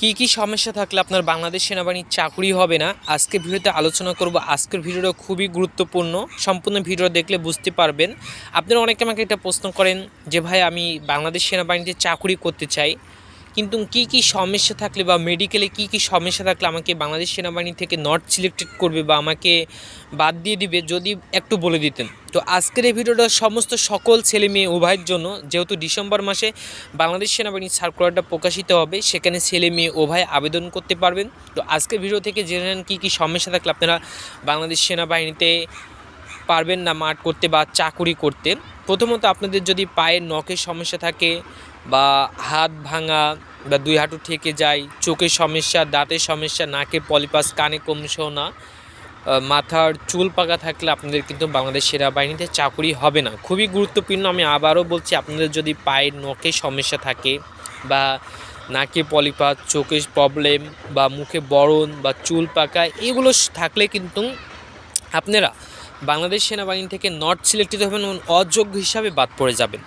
কি কি সমস্যা থাকলে আপনার বাংলাদেশ সেনাবাহিনীর চাকরি হবে না? আজকে ভিডিওতে আলোচনা করব। আজকের ভিডিওটা খুবই গুরুত্বপূর্ণ। সম্পূর্ণ ভিডিও দেখলে বুঝতে পারবেন। আপনারা অনেকে আমাকে একটা প্রশ্ন করেন যে, ভাই, আমি বাংলাদেশ সেনাবাহিনীতে চাকরি করতে চাই। কিন্তু কি কি সমস্যা থাকলে বা মেডিকেলে কি কি সমস্যা থাকলে আমাকে বাংলাদেশ সেনাবাহিনী থেকে নট সিলেক্টেড করবে বা আমাকে বাদ দিয়ে দিবে যদি একটু বলে দিতেন। তো আজকের এই ভিডিওটা সমস্ত সকল ছেলে মেয়ে উভয়ের জন্য, যেহেতু ডিসেম্বর মাসে বাংলাদেশ সেনাবাহিনীর সার্কুলারটা প্রকাশিত হবে, সেখানে ছেলে মেয়ে উভয় আবেদন করতে পারবেন। তো আজকের ভিডিও থেকে জেনে নেন কী কী সমস্যা থাকলে আপনারা বাংলাদেশ সেনাবাহিনীতে পারবেন না মাঠ করতে বা চাকুরি করতে। প্রথমত আপনাদের যদি পায়ের নখের সমস্যা থাকে বা হাত ভাঙা বা দুই হাঁটু ঠেকে যায়, চোখের সমস্যা, দাঁতের সমস্যা নাকে পলিপাস, কানে কমসো না মাথার চুল পাকা থাকলে আপনাদের কিন্তু বাংলাদেশ সেনাবাহিনীতে চাকুরি হবে না। খুবই গুরুত্বপূর্ণ আমি আবারও বলছি, আপনাদের যদি পায়ের নখের সমস্যা থাকে বা নাকে পলিপাস, চোখের প্রবলেম বা মুখে বরণ বা চুল পাকা, এগুলো থাকলে কিন্তু আপনারা বাংলাদেশ সেনাবাহিনী থেকে নট সিলেক্টেড হবেন এবং অযোগ্য হিসাবে বাদ পড়ে যাবেন।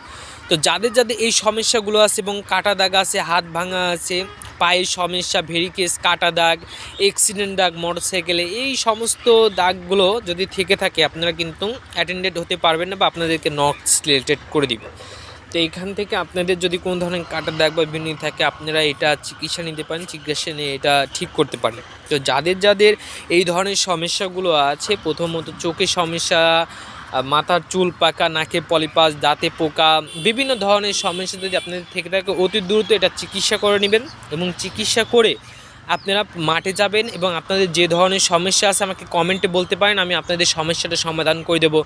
তো যাদের যাদের এই সমস্যাগুলো আছে এবং কাটা দাগ আছে, হাত ভাঙা আছে, পায়ের সমস্যা, ভেরিকেস, কাটা দাগ অ্যাক্সিডেন্ট দাগ মোটরসাইকেলে এই সমস্ত দাগগুলো যদি থেকে থাকে, আপনারা কিন্তু অ্যাটেন্ডেড হতে পারবেন না বা আপনাদেরকে নট সিলেক্টেড করে দিবে। তো এইখান থেকে আপনাদের যদি কোনো ধরনের কাটা দাগ বা বিনি থাকে, আপনারা এটা চিকিৎসা নিতে পারেন, চিকিৎসা নিয়ে এটা ঠিক করতে পারেন। তো যাদের যাদের এই ধরনের সমস্যাগুলো আছে, প্রথমত চোখের সমস্যা মাথার চুল পাকা, নাকে পলিপাস, দাঁতে পোকা, বিভিন্ন ধরনের সমস্যা যদি আপনাদের থেকে থাকে, অতি দ্রুত এটা চিকিৎসা করে নেবেন এবং চিকিৎসা করে আপনারা মাঠে যাবেন এবং আপনাদের যে ধরনের সমস্যা আছে আমাকে কমেন্টে বলতে পারেন, আমি আপনাদের সমস্যাটা সমাধান করে দেবো,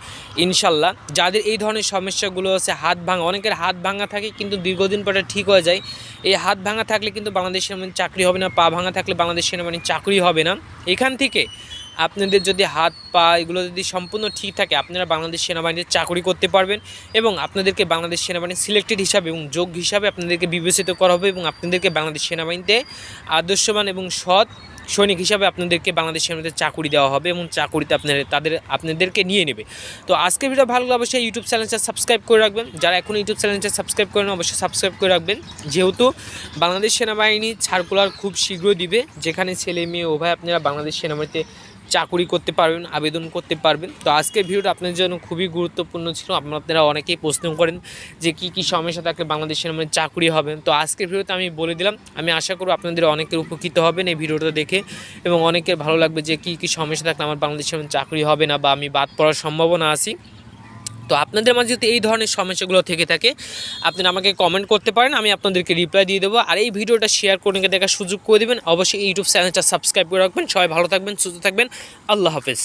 ইনশাল্লাহ। যাদের এই ধরনের সমস্যাগুলো আছে, হাত ভাঙা, অনেকের হাত ভাঙা থাকে কিন্তু দীর্ঘদিন পরে ঠিক হয়ে যায়। এই হাত ভাঙা থাকলে কিন্তু বাংলাদেশ সেনাবাহিনীর চাকরি হবে না, পা ভাঙা থাকলে বাংলাদেশ সেনাবাহিনীর চাকরি হবে না। এখান থেকে আপনাদের যদি হাত পা এগুলো যদি সম্পূর্ণ ঠিক থাকে, আপনারা বাংলাদেশ সেনাবাহিনীতে চাকরি করতে পারবেন এবং আপনাদেরকে বাংলাদেশ সেনাবাহিনী সিলেক্টেড হিসাবে এবং যোগ্য হিসাবে আপনাদেরকে বিবেচিত করা হবে এবং আপনাদেরকে বাংলাদেশ সেনাবাহিনীতে আদর্শবান এবং সৎ সৈনিক হিসাবে আপনাদেরকে বাংলাদেশ সেনাবাহিনীতে চাকরি দেওয়া হবে এবং চাকরিতে আপনাদের তাদের, আপনাদেরকে নিয়ে নেবে। তো আজকের ভিডিও ভালো লাগলে অবশ্যই ইউটিউব চ্যানেলটা সাবস্ক্রাইব করে রাখবেন। যারা এখন ইউটিউব চ্যানেলটা সাবস্ক্রাইব করেন অবশ্যই সাবস্ক্রাইব করে রাখবেন। যেহেতু বাংলাদেশ সেনাবাহিনী সার্কুলার খুব শীঘ্রই দিবে, যেখানে ছেলে মেয়ে উভয় আপনারা বাংলাদেশ সেনাবাহিনীতে চাকুরি করতে পারবেন, আবেদন করতে পারবেন। তো আজকের ভিডিওটা আপনাদের জন্য খুবই গুরুত্বপূর্ণ ছিল। আপনারা অনেকেই প্রশ্ন করেন যে কি কি সমস্যা থাকলে বাংলাদেশের সেনাবাহিনী চাকরি হবে। তো আজকের ভিডিওতে আমি বলে দিলাম, আমি আশা করব আপনাদের অনেকের উপকৃত হবেন এই ভিডিওটা দেখে এবং অনেকের ভালো লাগবে যে কি কি সমস্যা থাকলে আমার বাংলাদেশের সেনাবাহিনী চাকরি হবে না বা আমি বাদ পড়ার সম্ভাবনা আছি। তো আপনাদের মাঝে যদি এই ধরনের সমস্যাগুলো থেকে থাকে, আপনারা আমাকে কমেন্ট করতে পারেন, আমি আপনাদেরকে রিপ্লাই দিয়ে দেবো। আর এই ভিডিওটা শেয়ার করে দেখার সুযোগ করে দেবেন। অবশ্যই ইউটিউব চ্যানেলটা সাবস্ক্রাইব করে রাখবেন। সবাই ভালো থাকবেন, সুস্থ থাকবেন। আল্লাহ হাফেজ।